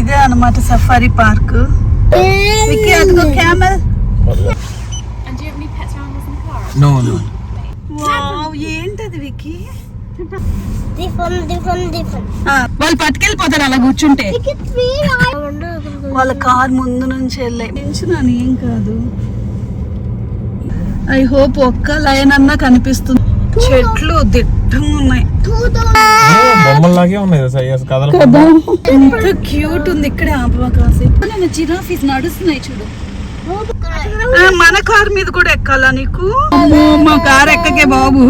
ఇదే అన్నమాట safari park Vicky అదిగో క్యామెల్? No, no. ఏంటది విక్కీ వాళ్ళు పట్టుకెళ్ళిపోతారు అలా కూర్చుంటే. వాళ్ళ కార్ ముందు నుంచి వెళ్ళాయి ఏం కాదు. ఐ హోప్ ఒక్క లైన్ అన్నా కనిపిస్తుంది. చెట్లు దిట్టంగా ఉన్నాయి బొమ్మల్లాగే ఉన్నాయి సైజ్ కథలు ఎంత క్యూట్ ఉంది ఇక్కడే ఆపవా కాసేపు. నేను జిరాఫీస్ నడుస్తున్నాయి చూడు. మన కార్ మీద కూడా ఎక్కాలా నీకు? మా కార్ ఎక్కకే బాబు.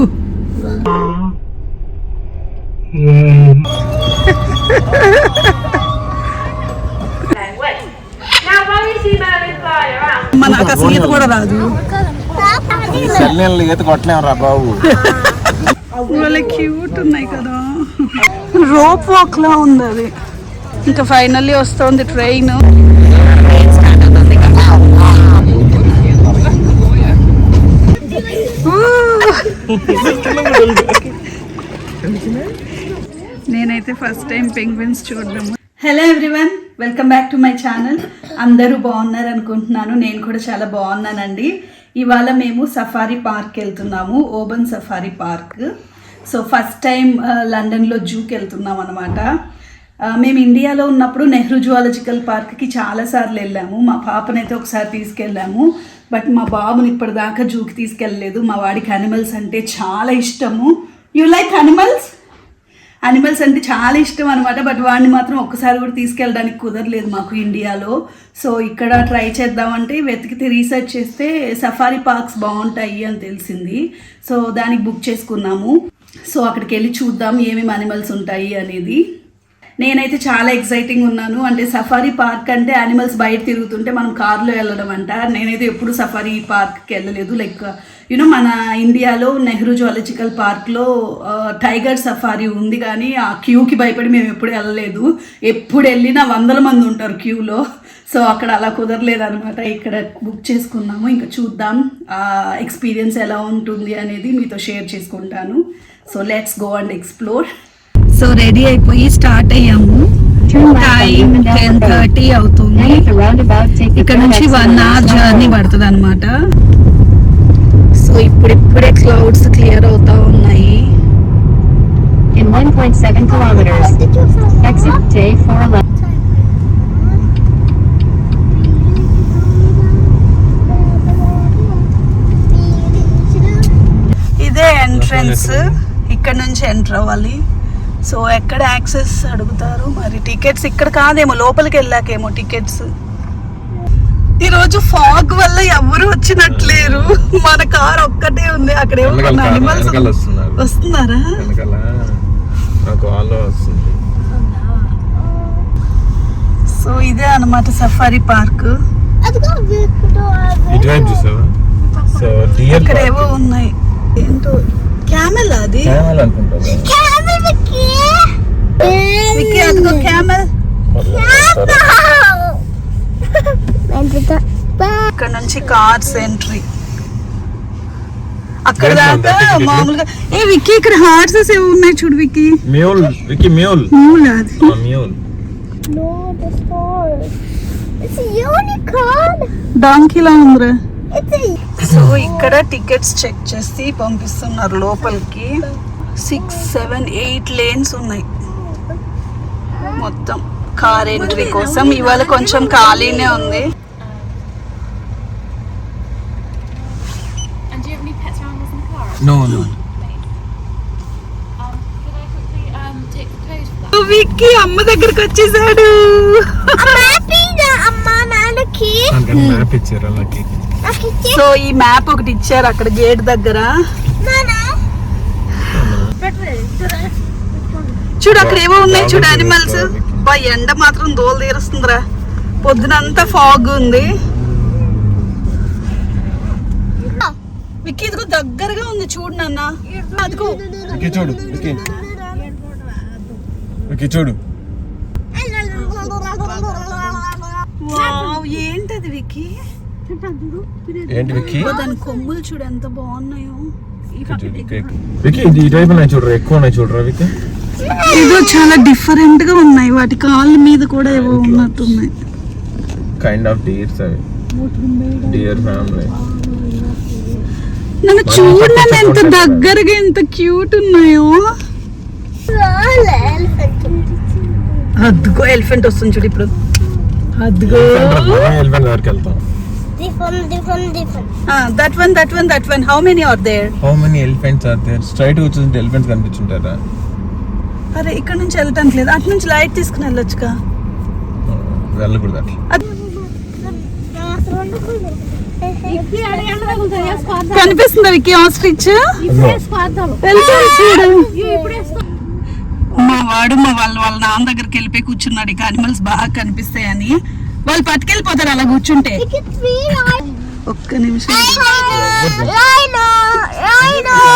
మన నాకు అసలు ఈత కూడా రాదు. సెల్లెళ్ళు ఈత కొట్టలేము రా బాబు. వాళ్ళ క్యూట్ ఉన్నాయి కదా. రోప్ వాక్ లా ఉంది అది. ఇంకా ఫైనల్లీ వస్తుంది ట్రైన్ నేనైతే ఫస్ట్ టైం పెంగ్విన్స్ చూడడం. Hello everyone welcome back to my channel అందరూ బాగున్నారు అనుకుంటున్నాను నేను కూడా చాలా బాగున్నానండి. ఇవాళ మేము సఫారీ పార్క్ వెళ్తున్నాము Woburn safari park so first time లండన్లో జూకి వెళ్తున్నాం అనమాట uh, మేము ఇండియాలో ఉన్నప్పుడు నెహ్రూ జువాలజికల్ పార్క్కి చాలాసార్లు వెళ్ళాము. మా పాపనైతే ఒకసారి తీసుకెళ్ళాము. బట్ మా బాబుని ఇప్పటిదాకా జూకి తీసుకెళ్ళలేదు. మా వాడికి అనిమల్స్ అంటే చాలా ఇష్టము. యూ లైక్ అనిమల్స్ అనిమల్స్ అంటే చాలా ఇష్టం అనమాట బట్ వాడిని మాత్రం ఒక్కసారి కూడా తీసుకెళ్ళడానికి కుదరలేదు మాకు ఇండియాలో సో ఇక్కడ ట్రై చేద్దామంటే వెతికితే రీసెర్చ్ చేస్తే సఫారీ పార్క్స్ బాగుంటాయి అని తెలిసింది. సో దానికి బుక్ చేసుకున్నాము. సో అక్కడికి వెళ్ళి చూద్దాం ఏమేమి అనిమల్స్ ఉంటాయి అనేది. నేనైతే చాలా ఎక్సైటింగ్ ఉన్నాను. అంటే సఫారీ పార్క్ అంటే యానిమల్స్ బయట తిరుగుతుంటే మనం కార్లో వెళ్ళడం అంట. నేనైతే ఎప్పుడు సఫారీ పార్క్కి వెళ్ళలేదు. లైక్ యూనో మన ఇండియాలో నెహ్రూ జువాలజికల్ పార్క్లో టైగర్ సఫారీ ఉంది కానీ ఆ క్యూకి భయపడి మేము ఎప్పుడు వెళ్ళలేదు. ఎప్పుడు వెళ్ళినా వందల మంది ఉంటారు క్యూలో సో అక్కడ అలా కుదరలేదు అనమాట ఇక్కడ బుక్ చేసుకున్నాము. ఇంకా చూద్దాం ఆ ఎక్స్పీరియన్స్ ఎలా ఉంటుంది అనేది మీతో షేర్ చేసుకుంటాను. So let's go and explore so ready అయిపోయి స్టార్ట్ అయ్యాము. టైం టెన్ థర్టీ అవుతుంది. ఇక్కడ నుంచి వన్ అవర్ జర్నీ పడుతుంది అనమాట సో ఇప్పుడిప్పుడే క్లౌడ్స్ క్లియర్ అవుతా ఉన్నాయి. In 1.7 kilometers, exit J411. ఇదే ఎంట్రన్స్ ఇక్కడ నుంచి ఎంటర్ అవ్వాలి. సో ఎక్కడ యాక్సెస్ అడుగుతారు? మరి టికెట్స్ ఇక్కడ కాదేమో లోపలికి వెళ్ళాకేమో టికెట్స్. ఈరోజు ఫాగ్ వల్ల ఎవరు వచ్చినట్లేరు. మన కార్ ఒక్కటే ఉంది. అక్కడ అనిమల్స్ వస్తున్నారు. వస్తున్నారా? వెనకాల నాకు ఆలో వస్తుంది. సో ఇదే అన్నమాట సఫారీ పార్క్. ఇటువైపు చూసావా? సో డియర్ ఇక్కడ ఏవో ఉన్నాయి. ఏంటో? క్యామెల్ అది అనుకుంటా విక్కీ అదిగో క్యామెల్ ఇక్కడ నుంచి కార్స్ ఎంట్రీ అక్కడ దేంట్లో దాకా ఉందా ticket? మామూలుగా ఏ విక్కీ ఇక్కడ హార్సెస్ ఏవి ఉన్నాయి చూడు విక్కీ మ్యూల్ వికి మ్యూల్ మూల అది mule No, the stars. It's a unicorn. డాంకీలా ఉందిరా It's a సో ఇక్కడ టికెట్స్ చెక్ చేసి పంపిస్తున్నారు లోపలికి. సిక్స్ సెవెన్ ఎయిట్ లేన్స్ ఉన్నాయి. మొత్తం కార్ ఎంట్రీ కోసం. ఇవాళ కొంచెం ఖాళీనే ఉంది. Um, um? విక్కీ అమ్మ దగ్గరికి వచ్చేసాడు. Happy అమ్మా నాన్నకి. మ్యాప్ ఇచ్చారు అలాగే సో ఈ మ్యాప్ ఒకటి ఇచ్చారు అక్కడ గేట్ దగ్గర. నాన్న చూడు అక్కడ ఏవో ఉన్నాయి చూడు అనిమల్స్ బా ఎండ మాత్రం దోలు తీరుస్తుందిరా. పొద్దునంతా ఫాగ్ ఉంది. విక్కీ ఇదిగో దగ్గరగా ఉంది చూడు నాన్న. అదిగో. చూడు వావ్ ఏంటది విక్కీ? ఏంటి వికి ఓ, దాని కొమ్ములు చూడు ఎంత బాగున్నాయో. వికి ఇది ఇటువైపు ఉన్నాయి చూడరా ఎక్కువ ఉన్నాయి చూడరా వికి ఏదో చాలా డిఫరెంట్గా ఉన్నాయి. వాటి కాళ్ళ మీద కూడా ఏవో ఉన్నట్టున్నాయి. కైండ్ ఆఫ్ డియర్స్ అవి. డియర్ ఫ్యామిలీ నన్ను చూడండి ఎంత దగ్గరగా ఎంత క్యూట్ ఉన్నాయో. అద్దుకో ఎలిఫెంట్ వస్తుంది చూడు ఇప్పుడు. అద్దుగో ఎలిఫెంట్ దగ్గరికి వెళ్తాం. Different, different, different. That one that one that one how many are there how many elephants are there straight కూర్చుంటే ఎలిఫెంట్స్ కనిపించుంటారా? అరే ఇక్కడ నుంచి వెళ్ళటానికి లేదు. అటు నుంచి లైట్ తీసుకుని వెళ్ళొచ్చుగా వెళ్ళకూడదు అట్లా. అది కనిపిస్తుందా విక్కీ ఆస్ట్రిచ్ మా వాడు మా వాళ్ళ వాళ్ళ నాన్న దగ్గరికి వెళ్ళిపోయి కూర్చున్నాడు. ఇక అనిమల్స్ బాగా కనిపిస్తాయని. వాళ్ళు పట్టుకెళ్ళిపోతారు అలా కూర్చుంటే. ఒక్క నిమిషం.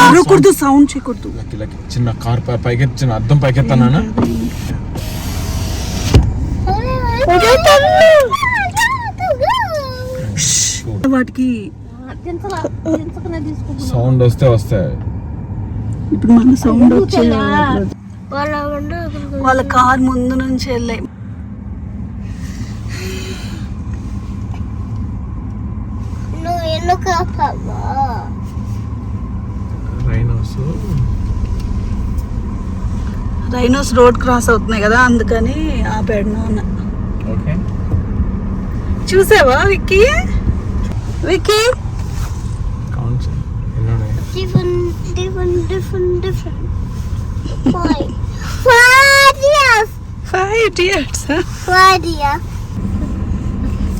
అరవకూడదు సౌండ్ చేయకూడదు. చిన్న కార్ పైకి చిన్న అద్దం పైకెత్తానా వాటికి సౌండ్ వస్తే వస్తాయి. ఇప్పుడు మన సౌండ్ వచ్చే వాళ్ళ కార్ ముందు నుంచి వెళ్ళాయి నువ్వు ఎందుకు ఆపావా? రైనోస్ రైనోస్ రోడ్ క్రాస్ అవుతున్నాయి కదా అందుకని ఆపాడు నాన్న ఓకే చూసావా విక్కీ విక్కీ కౌంట్ ఎన్ని ఉన్నాయి Different, different, different, different. Five. Five years. Five years Five years.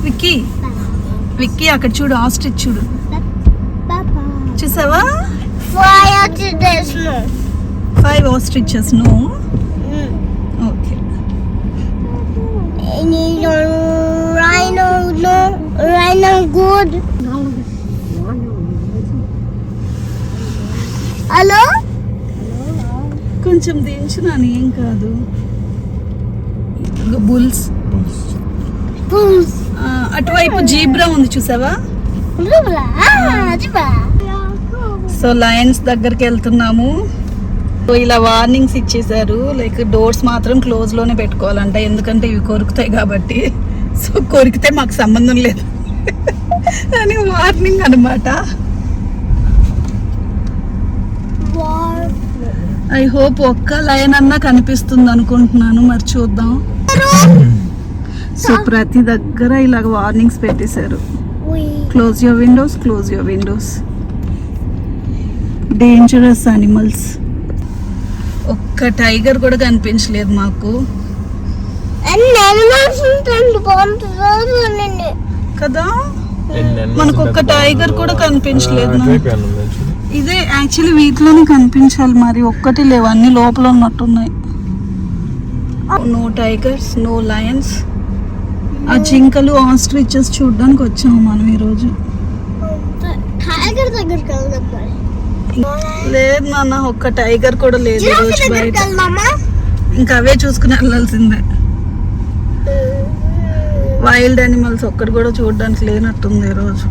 Vicky Vicky అక్కడ చూడు ఆస్ట్రిచ్ చూడు. చూసావా? ఫైవ్ ఆస్ట్రిచెస్ను ఫైవ్ ఆస్ట్రిచెస్ను ఓకే హలో కొంచెం దించు నాని ఏం కాదు. బుల్స్. బుల్స్ అటువైపు జీబ్రా ఉంది చూసావా. సో లయన్స్ దగ్గరికి వెళ్తున్నాము. సో ఇలా వార్నింగ్స్ ఇచ్చేసారు లైక్ డోర్స్ మాత్రం క్లోజ్లోనే పెట్టుకోవాలంట. ఎందుకంటే ఇవి కొరుకుతాయి కాబట్టి. సో కొరికితే మాకు సంబంధం లేదు. అని వార్నింగ్ అనమాట. ఐ హోప్ ఒక్క లైన్ అన్నా కనిపిస్తుంది అనుకుంటున్నాను. మరి చూద్దాం. సో ప్రతి దగ్గర ఇలాగ వార్నింగ్స్ పెట్టేశారు. Close your windows close your windows dangerous animals ఒక్క టైగర్ కూడా కనిపించలేదు మాకు. కదా? మనకు ఒక్క? టైగర్ కూడా కనిపించలేదు చూడు. ఇదే యాక్చువల్లీ వీటిలోనే కనిపించాలి మరి. ఒక్కటి లేవు అన్ని లోపల ఉన్నట్టున్నాయి. నో టైగర్స్ నో లయన్స్ ఆ జింకలు ఆస్ట్రిచెస్ చూడడానికి వచ్చాము మనం ఈరోజు టైగర్ దగ్గరికి లేదు నాన్న ఒక్క టైగర్ కూడా లేదు ఈరోజు దగ్గరికి బయట. ఇంకా అవే చూసుకుని వెళ్ళాల్సిందే. వైల్డ్ అనిమల్స్ ఒక్కటి కూడా చూడడానికి లేనట్టుంది ఈరోజు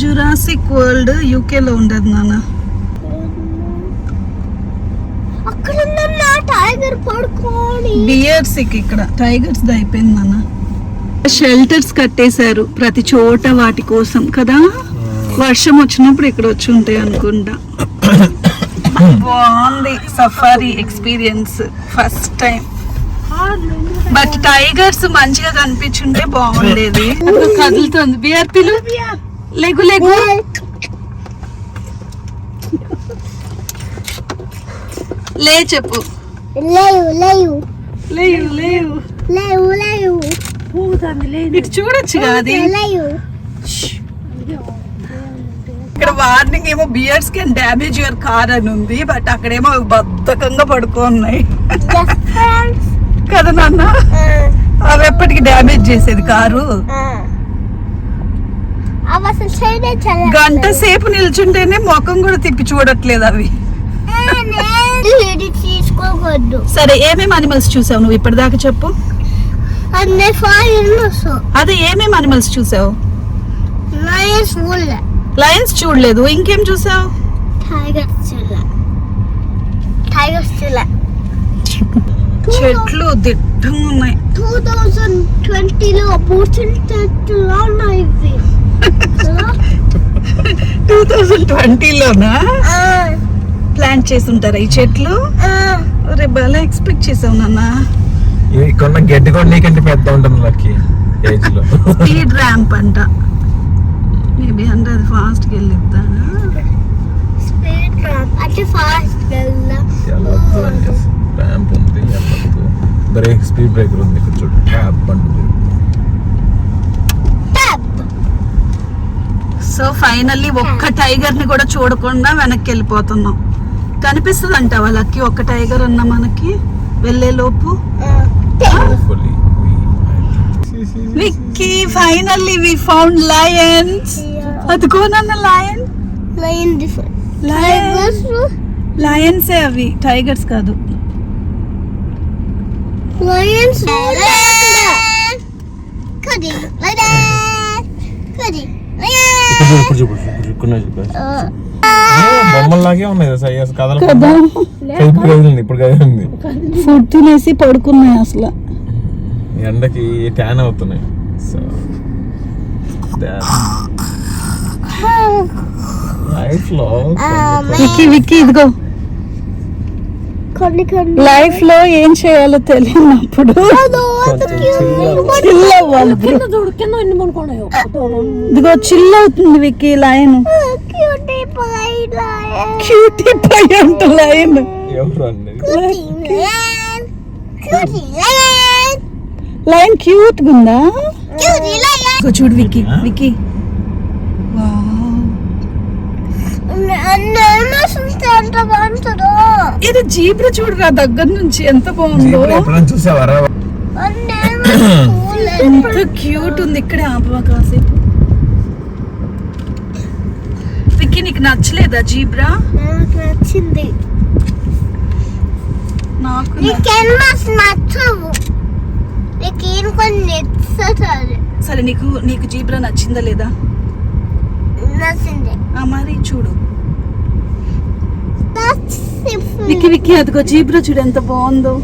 జురాసిక్ వరల్డ్ యూకేలో ఉండదు నాన్న అక్కడ ఉందన్న పడుకోని బియర్సిక్ ఇక్కడ టైగర్స్ అయిపోయింది నాన్న. షెల్టర్స్ కట్టేశారు ప్రతి చోట వాటి కోసం కదా? వర్షం వచ్చినప్పుడు ఇక్కడ వచ్చి ఉంటాయి అనుకుంటా. బాగుంది safari experience first time. But tigers మంచిగా కనిపించుంటే బాగుండేది. కదులుతుంది. బియర్ పిలు లెగు లెగు. లే చెప్పు. లేవు లేవు. లేవు లేవు. లేవు లేవు. ఇటు చూడొచ్చు అది. లేవు. ఇక్కడ వార్నింగ్ ఏమో bears can damage your car అని ఉంది బట్ అక్కడేమో బద్ధకంగా పడుకోన్నాయి కదా నాన్న? అవి ఎప్పటికి డ్యామేజ్ చేసేది కారు? గంట సేపు నిల్చుంటేనే ముఖం కూడా తిప్పి చూడట్లేదు అవి. తీసుకోకూడదు సరే ఏమేమి అనిమల్స్ చూసావు నువ్వు ఇప్పటిదాకా చెప్పు? అదే ఏమేమి అనిమల్స్ చూసావు? నైస్ ఊళ్ళ లయన్స్ చూడలేదు. ఇంకేం చూసావు? టైగర్స్ చూడలే. టైగర్స్ చూడలే. చెట్లు దిట్టంగా ఉన్నాయి. టూ థౌజండ్ ట్వంటీలో ఉన్నాయి టూ థౌజండ్ ట్వంటీలోనా ప్లాన్ చేసి ఉంటారా ఈ చెట్లు? అరే భలే ఎక్స్పెక్ట్ చేసావు నాన్న. ఇక్కడ గడ్డి కూడా నీకంటే పెద్ద ఉంటుంది లక్కి ఏజ్లో. స్పీడ్ ర్యాంప్ అంట. మేబీ అంటే అది ఫాస్ట్కి వెళ్ళిద్దా? స్పీడ్ ర్యాంప్ అంటే ఫాస్ట్ వెళ్ళొద్దు ర్యాంప్ ఉంది బ్రేక్ స్పీడ్ బ్రేకర్ ఉంది ఇక్కడ చూడు. ట్యాప్ అంటుంది సో ఫైనల్లీ ఒక్క టైగర్ని కూడా చూడకుండా వెనక్కి వెళ్ళిపోతున్నాం. కనిపిస్తుంది అంట వాళ్ళకి ఒక్క టైగర్ అన్న మనకి వెళ్ళే లోపు ఫైనల్లీ వి ఫౌండ్ లయన్స్ అదిగో నన్న లయన్ లైన్ డిఫరెంట్ లయన్స్ లయన్సే అవి టైగర్స్ కాదు లయన్స్ కది లయన్ కది ఇప్పుడు బొమ్మల్లాగే ఉన్నాయి సై కథలు కదా. ఇప్పుడు కదిలింది ఇప్పుడు కదిలింది. ఫుడ్ తినేసి పడుకున్నాయి అసలు. ఎండకి ట్యాన్ అవుతున్నాయి. సో లైఫ్లో విక్కీ విక్కీ ఇదిగో. లైఫ్లో ఏం చేయాలో తెలియనప్పుడు. చిల్ అవ్వాలి. ఇదిగో చిల్ అవుతుంది Vicky lion cutie pie lion cutie pie అంట లయన్ ఎవరు అండి? Lion cutie lion lion cute ఉందా క్యూటీ లయన్ ఇదిగో చూడు విక్కీ విక్కీ. ఇది జీబ్రా చూడరా దగ్గర నుంచి ఎంత బాగుందో. ఎంత క్యూట్ ఉంది. ఇక్కడే ఆపవా కాసేపు. విక్కీ నీకు నచ్చలేదా జీబ్రా? నాకు నచ్చింది. నాకు నీకేం నచ్చవు. నీకేం కొన్ని నచ్చుతుంది సరే నీకు నీకు జీబ్రా నచ్చిందా లేదా? నచ్చింది. మరి చూడు. నచ్చింది విక్కీ విక్కీ అదిగో జీబ్రా చూడు ఎంత బాగుందో.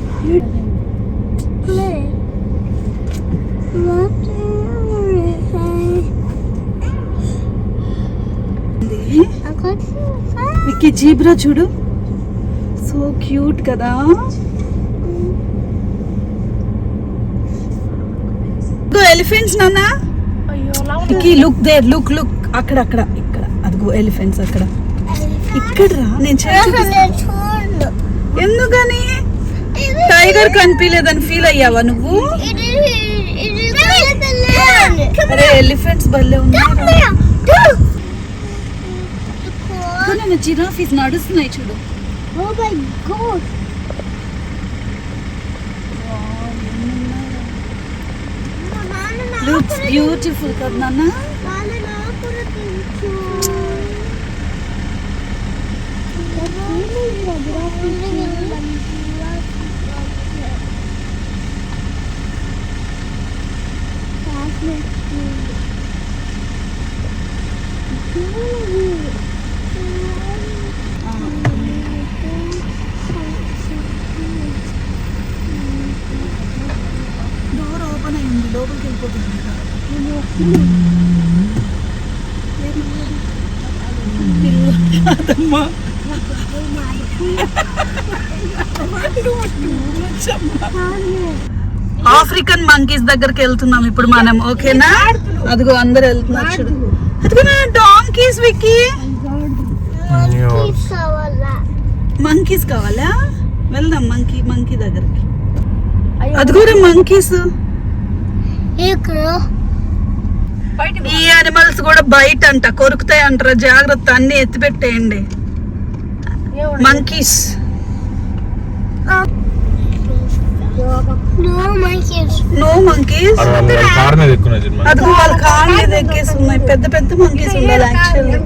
విక్కీ జీబ్రా చూడు. సో క్యూట్ కదా. ఎలిఫెంట్స్ నాన్న. Vicky look there look look అక్కడ అక్కడ ఇక్కడ. అదిగో ఎలిఫెంట్స్ అక్కడ. ఇక్కడ రా నేను ఎందుకని? టైగర్ కనిపించలేదని ఫీల్ అయ్యావా నువ్వు? అరే ఎలిఫెంట్స్ భలే ఉన్నాయి. నేను జిరాఫీస్ నడుస్తున్నాయి చూడు. Oh my god. Looks beautiful కదా నాన్న. డోర్ లోపలికి వెళ్ళిపోతుంది కాదమ్మా ఆఫ్రికన్ మంకీస్ దగ్గరికి వెళ్తున్నాం ఇప్పుడు మనం ఓకేనా అదిగో అందరు వెళ్తున్నారు చూడు. అదిగో డాంకీస్ విక్కీ మంకీస్ కావాలా? వెళ్దాం మంకీ మంకీ దగ్గరికి. అదిగో మంకీస్ ఈ అనిమల్స్ కూడా బయట అంట కొరుకుతాయి అంటారా జాగ్రత్త అన్ని ఎత్తి పెట్టేయండి monkeys No monkeys. No monkeys అదిగో వాళ్ళ కార్ మీద ఎక్కేసి ఉన్నాయి. పెద్ద పెద్ద మంకీస్ ఉండాలి యాక్చువల్లీ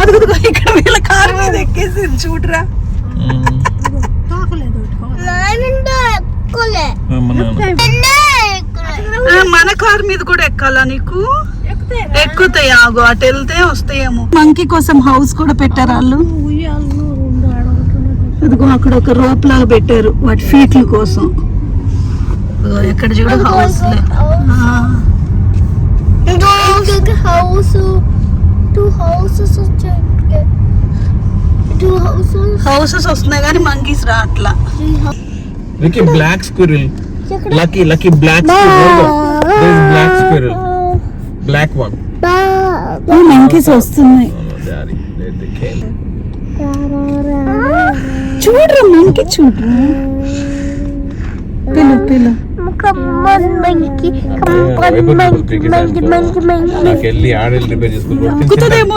అదిగో ఇక్కడ వీళ్ళ కార్ మీద ఎక్కేసి చూడరా. మన కార్ మీద కూడా ఎక్కాలా నీకు? ఎక్కుతాయి ఆగు అటు వెళ్తే వస్తాయేమో. మంకీ కోసం హౌస్ కూడా పెట్టారు వాళ్ళు? ఇదిగో అక్కడ ఒక రోప్ లాగా పెట్టారు వాటి ఫీట్ల కోసం. ఎక్కడ చూడు హౌస్ ఇంకొక హౌస్ టూ హౌసెస్ వచ్చాయి హౌసెస్ హౌసెస్ వస్తున్నాయి కానీ మంకీస్ రాట్లా Lucky black squirrel. Lucky, lucky black squirrel. There's black squirrel. Black one. Monkeys వస్తున్నాయి. చూడరా మంకీ చూడరా పిలు పిలు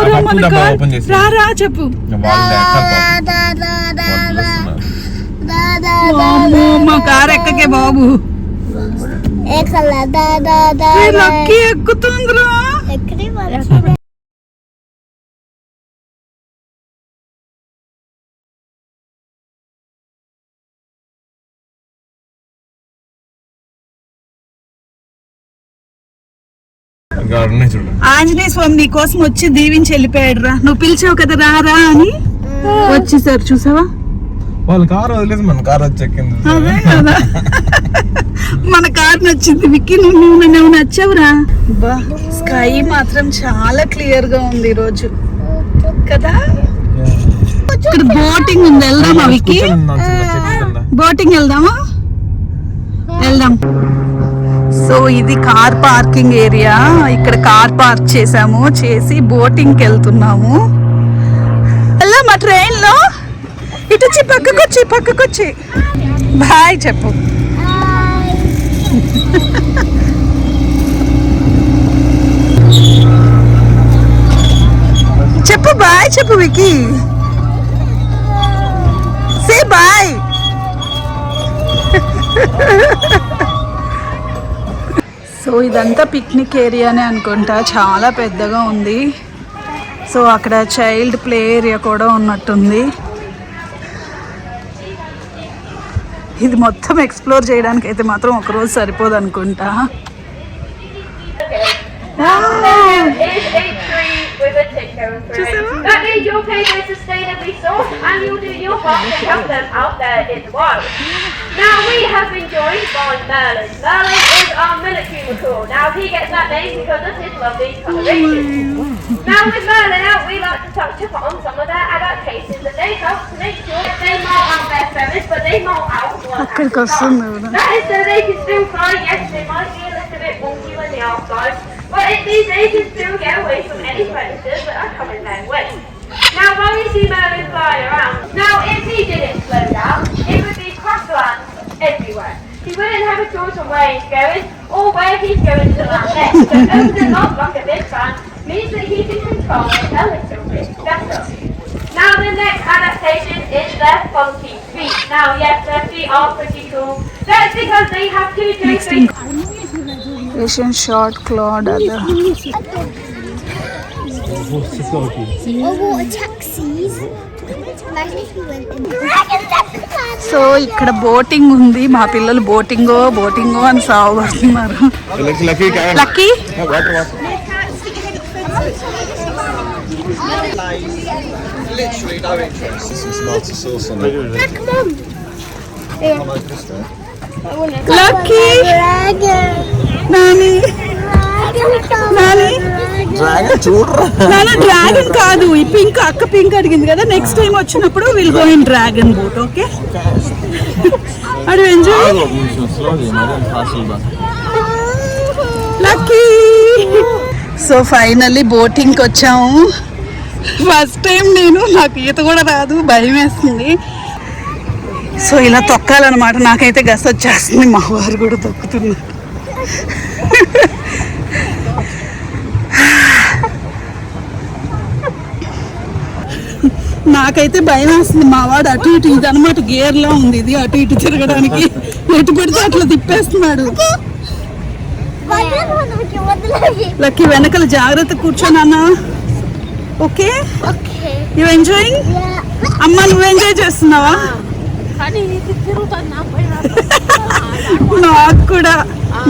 రా మన కార్ చేసి రే బాబు? లక్కీ ఎక్కుతుందిరా ఆంజనేయ స్వామి నీ కోసం వచ్చి దీవించి వెళ్ళిపోయాడు రా నువ్వు పిలిచావు కదా రా రా అని సార్ చూసావా వాళ్ళు కార్ వదిలేసి మన కార్ వచ్చి ఎక్కింది అదే కదా. మన కార్ నచ్చింది విక్కీ నువ్వు నువ్వు నచ్చావురా. బా స్కై మాత్రం చాలా క్లియర్గా ఉంది ఈ రోజు కదా? ఇక్కడ బోటింగ్ ఉంది వెళ్దామా విక్కీ. బోటింగ్ వెళ్దామా? వెళ్దాం. సో ఇది కార్ పార్కింగ్ ఏరియా. ఇక్కడ కార్ పార్క్ చేసాము చేసి బోటింగ్కి వెళ్తున్నాము. వెళ్దాం మా ట్రైన్ లో పక్కకొచ్చి పక్కకొచ్చి. పక్కకు వచ్చి పక్కకు వచ్చి బాయ్ చెప్పు. చెప్పు బాయ్ చెప్పు వికి. Say bye. సో ఇదంతా పిక్నిక్ ఏరియానే అనుకుంటా. చాలా పెద్దగా ఉంది. సో అక్కడ చైల్డ్ ప్లే ఏరియా కూడా ఉన్నట్టుంది. ఇది మొత్తం ఎక్స్ప్లోర్ చేయడానికి అయితే మాత్రం ఒకరోజు సరిపోదు అనుకుంటా with a ticker and through. That means you'll pay their sustainably sourced and you'll do your part to help them out there in the wild. Now we have been joined by Merlin. Merlin is our military macaw. Now he gets that name because of his lovely coloration. Now with Merlin out, we like to touch upon some of their adaptations that they help to make sure that they mold out their feathers, but they mold out one at a time. That is so they can still fly. Yes, they might be a little bit wonky when they are flying but at least they can still get away from any predators that are coming their way. Now, while you see Merlin flying around, now if he didn't slow down, it would be crackland everywhere. He wouldn't have a choice on where he's going or where he's going to land next. So opening up like a big fan means that he can control it a little bit better. Now the next adaptation is their funky feet. Now yes, their feet are pretty cool. That's because they have two joints. Asian short clawed otter Oh, water taxis. Imagine if we went in dragon so ఇక్కడ boating ఉంది మా పిల్లలు బోటింగో బోటింగో అని సాగుపడుతున్నారు Lucky, lucky carrot. Lucky Yeah, water, water. Literally no interest. This is not a sauce on it. Come on. I like Nani. Nani. Dragon చూడరా. నాన్న dragon కాదు. ఈ పింక్ అక్క పింక్ అడిగింది కదా. నెక్స్ట్ టైం వచ్చినప్పుడు will go in dragon boat okay అడు enjoy. Lucky so finally బోటింగ్కి వచ్చాము. ఫస్ట్ టైం నేను నాకు ఈత కూడా రాదు భయం వేస్తుంది. సో ఇలా తొక్కాలన్నమాట. నాకైతే గస వచ్చేస్తుంది. మా వారు కూడా తొక్కుతున్నారు. నాకైతే భయం వేస్తుంది. మా వాడు అటు ఇటు ఇది అనమాట గేర్లో ఉంది ఇది అటు ఇటు తిరగడానికి. ఎటు పడితే అట్లా తిప్పేస్తున్నాడు. లక్కీ వెనకల జాగ్రత్త కూర్చోనన్నా ఓకే? Okay. You enjoying. అమ్మ నువ్వు ఎంజాయ్ చేస్తున్నావా? నాకు కూడా.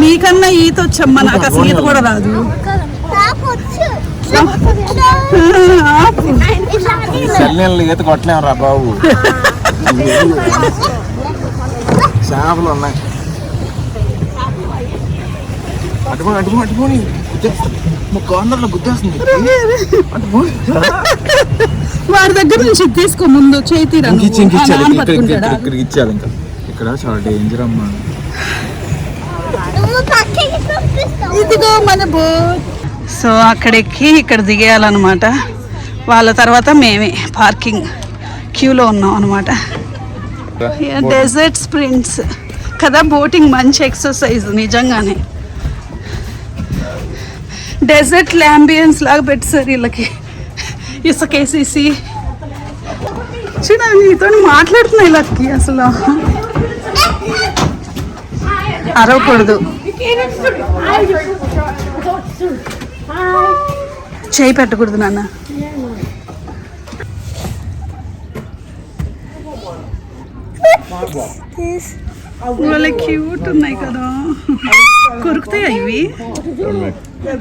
నీకన్నా ఈత వచ్చమ్మా నాకు అసలు ఈత కూడా రాదు. ఈత కొట్టలేము రా బాబు. చేపలు ఉన్నాయి. కార్నర్లో అటుపోని వాడి దగ్గర నుంచి తీసుకో ముందు ఇక్కడికి ఇచ్చేయాలి ఇంకా. ఇక్కడ చాలా డేంజర్ అమ్మా. ఇదిగో మన బోట్. సో అక్కడ ఎక్కి ఇక్కడ దిగేయాలన్నమాట. వాళ్ళ తర్వాత మేమే పార్కింగ్ క్యూలో ఉన్నాం అనమాట డెజర్ట్ స్ప్రింట్స్ కదా బోటింగ్ మంచి ఎక్సర్సైజ్ నిజంగానే. డెజర్ట్ ల్యాంబియన్స్ లాగా పెట్టారు వీళ్ళకి. ఇసుకేసేసి చూడ నీతో మాట్లాడుతున్నాయి లక్కి అసలు. అరవకూడదు. చేయి పెట్టకూడదు నాన్న. వాళ్ళ క్యూట్ ఉన్నాయి కదా. కొరుకుతాయా ఇవి?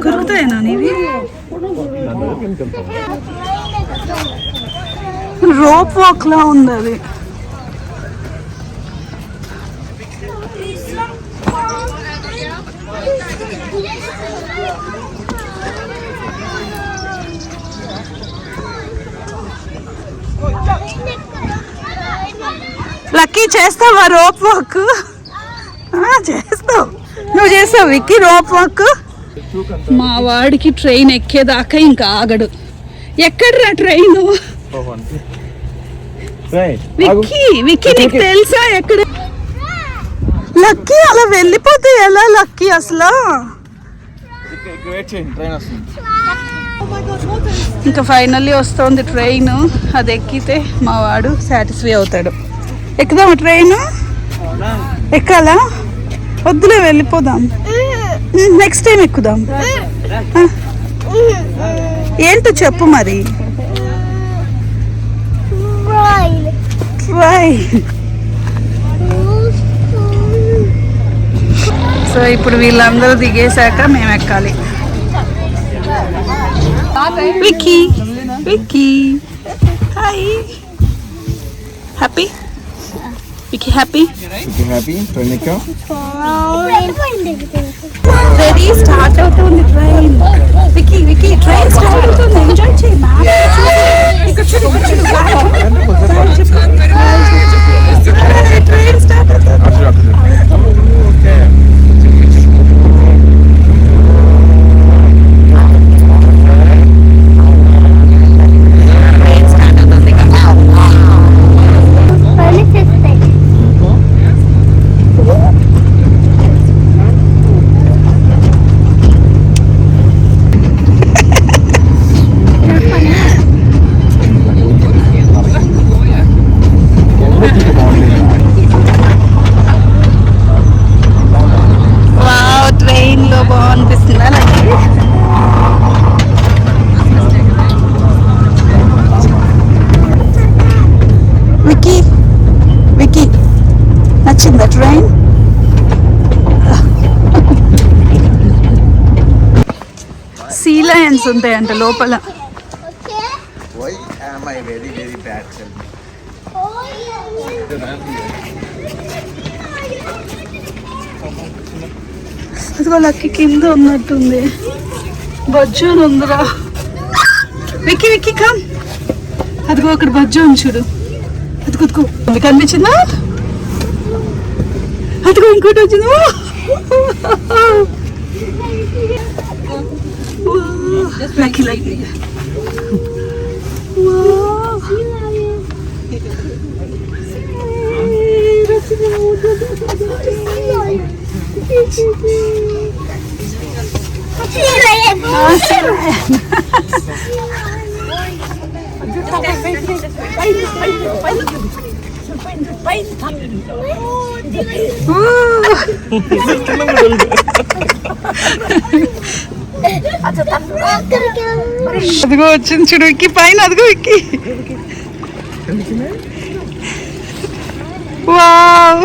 కొరుకుతాయా నాన్న ఇవి? రోప్ వాక్ లా ఉంది అది. లక్కీ చేస్తావా రోప్ వాక్? చేస్తావు. నువ్వు చేస్తావు విక్కీ రోప్ వాక్? మా వాడికి ట్రైన్ ఎక్కేదాకా ఇంకా ఆగడు. ఎక్కడ్రా ట్రైన్? విక్కీ విక్కీ నీకు తెలుసా ఎక్కడ? లక్కీ అలా వెళ్ళిపోతే ఎలా లక్కీ అసలు? ఇంకా ఫైనల్లీ వస్తుంది ట్రైన్. అది ఎక్కితే మా వాడు సాటిస్ఫై అవుతాడు. ఎక్కుదామా ట్రైన్? ఎక్కాలా? వద్దులే వెళ్ళిపోదాం. నెక్స్ట్ టైం ఎక్కుదాం. ఏంటో చెప్పు మరి. సో ఇప్పుడు వీళ్ళందరూ దిగేశాక మేము ఎక్కాలి. Vicky Vicky hi happy Vicky happy happy train ఎక్కా very start అవుతుంది train Vicky Vicky train start అవుతుంది ఎంజాయ్ చేయి ఇక్కడ చూడు ట్రైన్ లయన్స్ ఉంటాయంట లోపల. అదిగో లక్కి కింద ఉన్నట్టుంది. బజ్జు అని ఉందిరా. విక్కీ విక్కీ కమ్ అదిగో అక్కడ బజ్జు ఉంది చూడు. అదిగో అదిగో. మీకు అనిపించిందా? అదిగో ఇంకోటి వచ్చింది. Just like it like this. Oh, Lucky Lucky అదిగో వచ్చింది చూడు విక్కీ పైన అదిగో విక్కీ వావ్.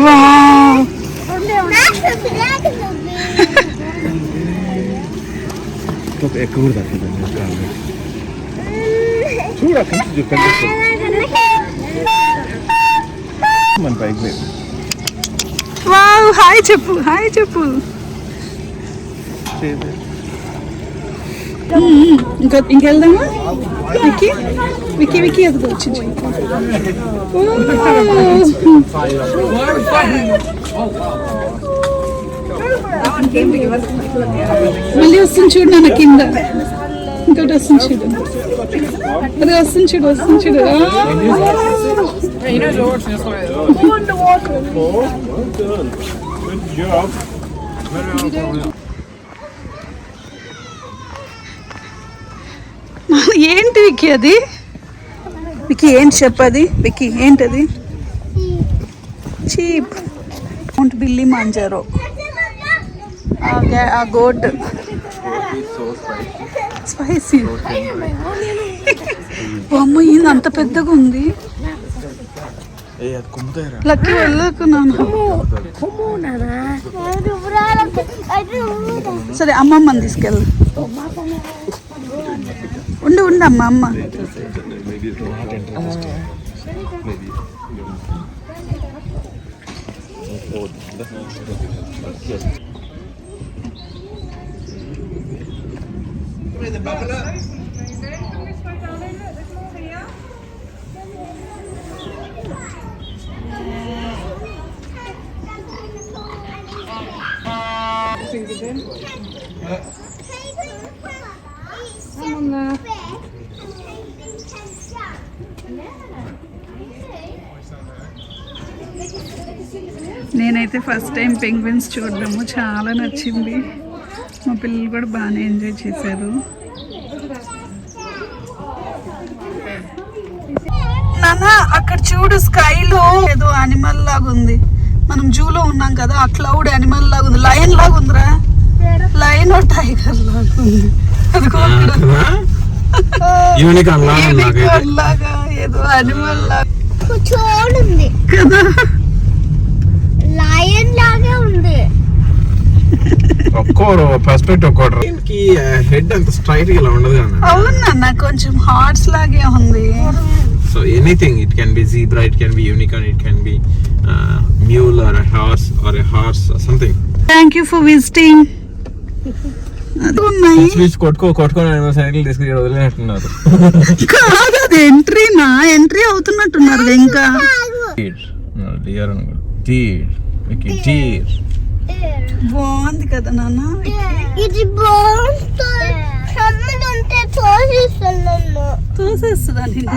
వావ్. ఎక్కువ కూడా చూడ కొంచెం మన బైక్ మీద వావ్ హాయ్ చెప్పు హాయ్ చెప్పు. ఇంకా ఇంకెళ్దామా? విక్కీ? విక్కీ విక్కీ అది వచ్చింది మళ్ళీ వస్తుంది చూడు నాన్న కింద. ఇంకోటి వస్తుంది చూడు. అది వస్తుంది చూడు వస్తుంది చూడు. ఏంటి విక్కీ అది? విక్కీ ఏంటి చెప్పది? విక్కీ ఏంటది? చీప్. Mount Kilimanjaro. ఆ గోట్. స్పైసీ. అమ్మ ఈయన అంత పెద్దగా ఉంది ఏ అది కుమ్ముతాయిరా లక్కీ వెళ్ళకు నాన్న సరే అమ్మమ్మని తీసుకెళ్ళు ఉండు ఉండు అమ్మ అమ్మ నేనైతే ఫస్ట్ టైం పెంగ్విన్స్ చూడడము చాలా నచ్చింది. మా పిల్లలు కూడా బాగానే ఎంజాయ్ చేశారు. నాన్న అక్కడ చూడు స్కైలో ఏదో అనిమల్ లాగా ఉంది మనం జూలో ఉన్నాం కదా ఆ క్లౌడ్ అనిమల్ లాగా ఉంది లయన్ లాగా ఉందిరా లయన్ టైగర్ లాగా ఉంది అదిగో అక్కడ యూనికాన్ లాగా ఉంది నాకైతే unicorn లాగా ఏదో అనిమల్ లాగా చూడుంది కదా లయన్ లాగే ఉంది ఒక్కోరు పర్స్పెక్టివ్ ఒక్కోరు దీనికి హెడ్ అంత స్ట్రైట్ ఇలా ఉండదు కదా అవునన్న కొంచెం హార్ట్స్ లాగే ఉంది so anything it can be zebra it can be unicorn it can be mule or horse or horse something thank you for visiting ఉన్నాయి స్విచ్ కొట్టుకో కాదు అది ఎంట్రీనా ఎంట్రీ అవుతున్నట్టున్నారు ఇంకా బాగుంది కదా నాన్న. ఇది ఉంటే తోసిస్తున్నాను తోసేస్తుందా